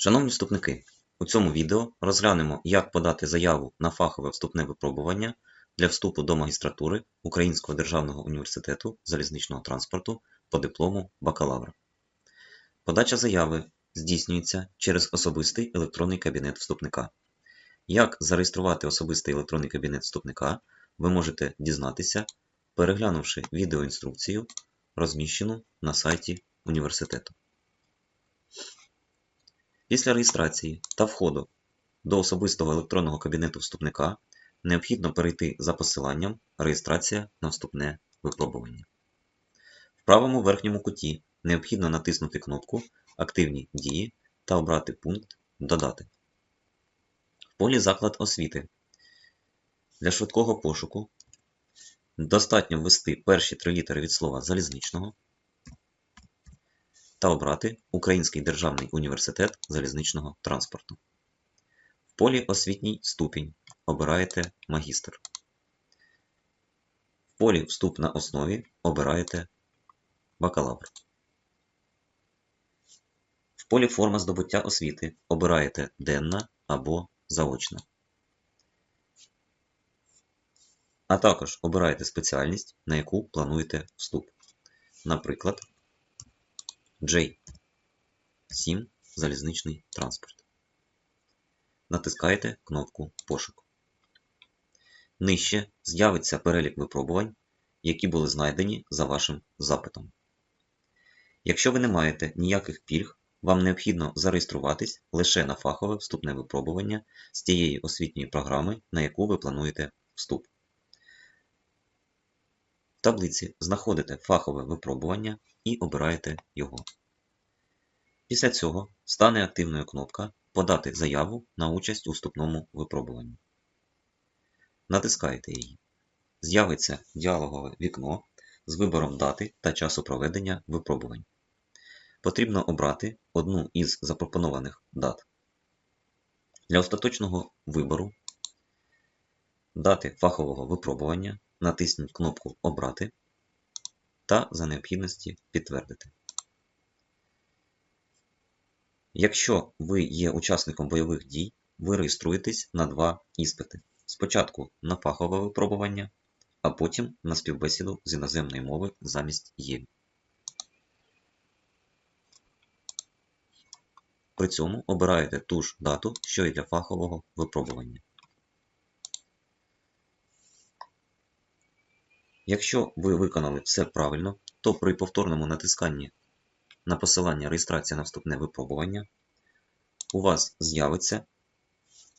Шановні вступники, у цьому відео розглянемо, як подати заяву на фахове вступне випробування для вступу до магістратури Українського державного університету залізничного транспорту по диплому бакалавра. Подача заяви здійснюється через особистий електронний кабінет вступника. Як зареєструвати особистий електронний кабінет вступника, ви можете дізнатися, переглянувши відеоінструкцію, розміщену на сайті університету. Після реєстрації та входу до особистого електронного кабінету вступника необхідно перейти за посиланням Реєстрація на вступне випробування. В правому верхньому куті необхідно натиснути кнопку Активні дії та обрати пункт Додати. В полі Заклад освіти. Для швидкого пошуку достатньо ввести перші три літери від слова залізничного та обрати Український державний університет залізничного транспорту. В полі Освітній ступінь обираєте магістр. В полі Вступ на основі обираєте бакалавр. В полі Форма здобуття освіти обираєте денна або заочна. А також обираєте спеціальність, на яку плануєте вступ. Наприклад, J7 залізничний транспорт. Натискаєте кнопку Пошук. Нижче з'явиться перелік випробувань, які були знайдені за вашим запитом. Якщо ви не маєте ніяких пільг, вам необхідно зареєструватись лише на фахове вступне випробування з тієї освітньої програми, на яку ви плануєте вступ. Таблиці знаходите фахове випробування і обираєте його. Після цього стане активною кнопка Подати заяву на участь у вступному випробуванні. Натискаєте її. З'явиться діалогове вікно з вибором дати та часу проведення випробувань. Потрібно обрати одну із запропонованих дат. Для остаточного вибору дати фахового випробування натисніть кнопку Обрати та за необхідності підтвердити. Якщо ви є учасником бойових дій, ви реєструєтесь на два іспити. Спочатку на фахове випробування, а потім на співбесіду з іноземної мови замість ЄМ. При цьому обираєте ту ж дату, що і для фахового випробування. Якщо ви виконали все правильно, то при повторному натисканні на посилання реєстрація на вступне випробування у вас з'явиться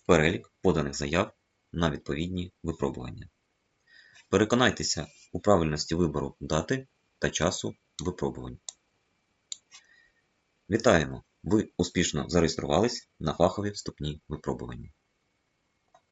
перелік поданих заяв на відповідні випробування. Переконайтеся у правильності вибору дати та часу випробувань. Вітаємо! Ви успішно зареєструвались на фахові вступні випробування.